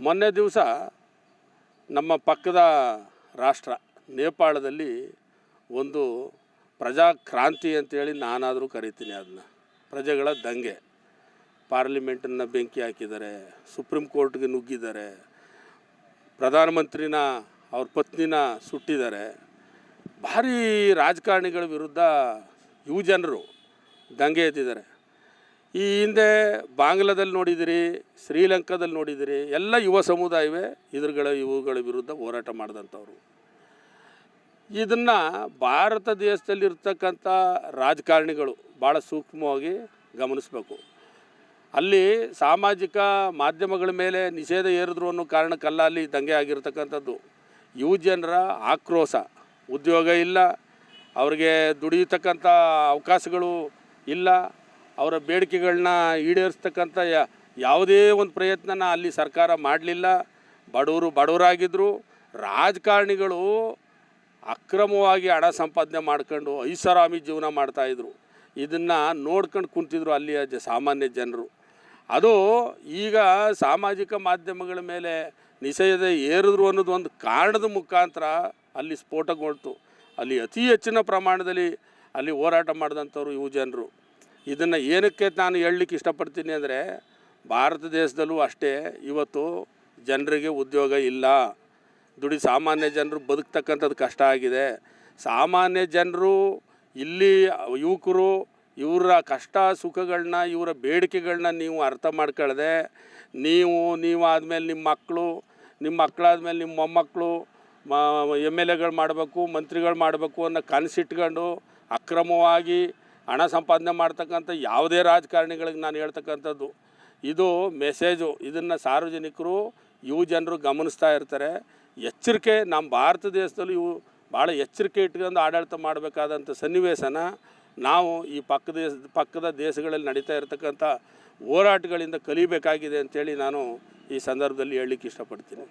ಮೊನ್ನೆ ದಿವಸ ನಮ್ಮ ಪಕ್ಕದ ರಾಷ್ಟ್ರ ನೇಪಾಳದಲ್ಲಿ ಒಂದು ಪ್ರಜಾಕ್ರಾಂತಿ ಅಂತೇಳಿ ನಾನಾದರೂ ಕರಿತೀನಿ ಅದನ್ನ. ಪ್ರಜೆಗಳ ದಂಗೆ. ಪಾರ್ಲಿಮೆಂಟನ್ನು ಬೆಂಕಿ ಹಾಕಿದ್ದಾರೆ, ಸುಪ್ರೀಂ ಕೋರ್ಟ್ಗೆ ನುಗ್ಗಿದ್ದಾರೆ, ಪ್ರಧಾನಮಂತ್ರಿನ ಅವ್ರ ಪತ್ನಿನ ಸುಟ್ಟಿದ್ದಾರೆ. ಭಾರೀ ರಾಜಕಾರಣಿಗಳ ವಿರುದ್ಧ ಯುವ ಜನರು ದಂಗೆ ಎದ್ದಿದ್ದಾರೆ. ಈ ಹಿಂದೆ ಬಾಂಗ್ಲಾದಲ್ಲಿ ನೋಡಿದಿರಿ, ಶ್ರೀಲಂಕಾದಲ್ಲಿ ನೋಡಿದಿರಿ, ಎಲ್ಲ ಯುವ ಸಮುದಾಯವೇ ಇದ್ರಗಳ, ಇವುಗಳ ವಿರುದ್ಧ ಹೋರಾಟ ಮಾಡಿದಂಥವ್ರು. ಇದನ್ನು ಭಾರತ ದೇಶದಲ್ಲಿರ್ತಕ್ಕಂಥ ರಾಜಕಾರಣಿಗಳು ಭಾಳ ಸೂಕ್ಷ್ಮವಾಗಿ ಗಮನಿಸಬೇಕು. ಅಲ್ಲಿ ಸಾಮಾಜಿಕ ಮಾಧ್ಯಮಗಳ ಮೇಲೆ ನಿಷೇಧ ಏರಿದ್ರು ಅನ್ನೋ ಕಾರಣಕ್ಕಲ್ಲ ಅಲ್ಲಿ ದಂಗೆ ಆಗಿರ್ತಕ್ಕಂಥದ್ದು. ಯುವ ಜನರ ಆಕ್ರೋಶ, ಉದ್ಯೋಗ ಇಲ್ಲ, ಅವ್ರಿಗೆ ದುಡಿಯತಕ್ಕಂಥ ಅವಕಾಶಗಳು ಇಲ್ಲ. ಅವರ ಬೇಡಿಕೆಗಳನ್ನ ಈಡೇರಿಸ್ತಕ್ಕಂಥ ಯಾವುದೇ ಒಂದು ಪ್ರಯತ್ನನ ಅಲ್ಲಿ ಸರ್ಕಾರ ಮಾಡಲಿಲ್ಲ. ಬಡವರು ಬಡವರಾಗಿದ್ದರು ರಾಜಕಾರಣಿಗಳು ಅಕ್ರಮವಾಗಿ ಹಣ ಸಂಪಾದನೆ ಮಾಡ್ಕೊಂಡು ಐಷಾರಾಮಿ ಜೀವನ ಮಾಡ್ತಾಯಿದ್ರು ಇದನ್ನು ನೋಡ್ಕೊಂಡು ಕುಂತಿದ್ರು ಅಲ್ಲಿಯ ಜ, ಸಾಮಾನ್ಯ ಜನರು. ಅದು ಈಗ ಸಾಮಾಜಿಕ ಮಾಧ್ಯಮಗಳ ಮೇಲೆ ನಿಷೇಧ ಏರಿದ್ರು ಅನ್ನೋದು ಒಂದು ಕಾರಣದ ಮುಖಾಂತರ ಅಲ್ಲಿ ಸ್ಫೋಟಗೊಳ್ತು. ಅಲ್ಲಿ ಅತಿ ಹೆಚ್ಚಿನ ಪ್ರಮಾಣದಲ್ಲಿ ಅಲ್ಲಿ ಹೋರಾಟ ಮಾಡಿದಂಥವ್ರು ಇವು ಜನರು. ಇದನ್ನು ಏನಕ್ಕೆ ನಾನು ಹೇಳಲಿಕ್ಕೆ ಇಷ್ಟಪಡ್ತೀನಿ ಅಂದರೆ ಭಾರತ ದೇಶದಲ್ಲೂ ಅಷ್ಟೇ ಇವತ್ತು ಜನರಿಗೆ ಉದ್ಯೋಗ ಇಲ್ಲ. ದುಡಿ ಸಾಮಾನ್ಯ ಜನರು ಬದುಕ್ತಕ್ಕಂಥದ್ದು ಕಷ್ಟ ಆಗಿದೆ. ಸಾಮಾನ್ಯ ಜನರು ಇಲ್ಲಿ ಯುವಕರು ಇವರ ಕಷ್ಟ ಸುಖಗಳನ್ನ ಇವರ ಬೇಡಿಕೆಗಳನ್ನ ನೀವು ಅರ್ಥ ಮಾಡ್ಕೊಳ್ಳದೆ ನೀವು ನೀವು ಆದಮೇಲೆ ನಿಮ್ಮ ಮಕ್ಕಳು, ನಿಮ್ಮ ಮಕ್ಕಳಾದ್ಮೇಲೆ ನಿಮ್ಮ ಮೊಮ್ಮಕ್ಕಳು ಎಂ ಎಲ್ ಎಗಳು ಮಾಡಬೇಕು, ಮಂತ್ರಿಗಳು ಮಾಡಬೇಕು ಅನ್ನೋ ಕನಸಿಟ್ಕೊಂಡು ಅಕ್ರಮವಾಗಿ ಹಣ ಸಂಪಾದನೆ ಮಾಡ್ತಕ್ಕಂಥ ಯಾವುದೇ ರಾಜಕಾರಣಿಗಳಿಗೆ ನಾನು ಹೇಳ್ತಕ್ಕಂಥದ್ದು, ಇದು ಮೆಸೇಜು. ಇದನ್ನು ಸಾರ್ವಜನಿಕರು ಯುವ ಜನರು ಗಮನಿಸ್ತಾ ಇರ್ತಾರೆ. ಎಚ್ಚರಿಕೆ, ನಮ್ಮ ಭಾರತ ದೇಶದಲ್ಲಿ ಇವು ಭಾಳ ಎಚ್ಚರಿಕೆ ಇಟ್ಕೊಂಡು ಆಡಳಿತ ಮಾಡಬೇಕಾದಂಥ ಸನ್ನಿವೇಶನ ನಾವು ಈ ಪಕ್ಕ ದೇಶ, ಪಕ್ಕದ ದೇಶಗಳಲ್ಲಿ ನಡೀತಾ ಇರತಕ್ಕಂಥ ಹೋರಾಟಗಳಿಂದ ಕಲಿಬೇಕಾಗಿದೆ ಅಂತೇಳಿ ನಾನು ಈ ಸಂದರ್ಭದಲ್ಲಿ ಹೇಳಲಿಕ್ಕೆ ಇಷ್ಟಪಡ್ತೀನಿ.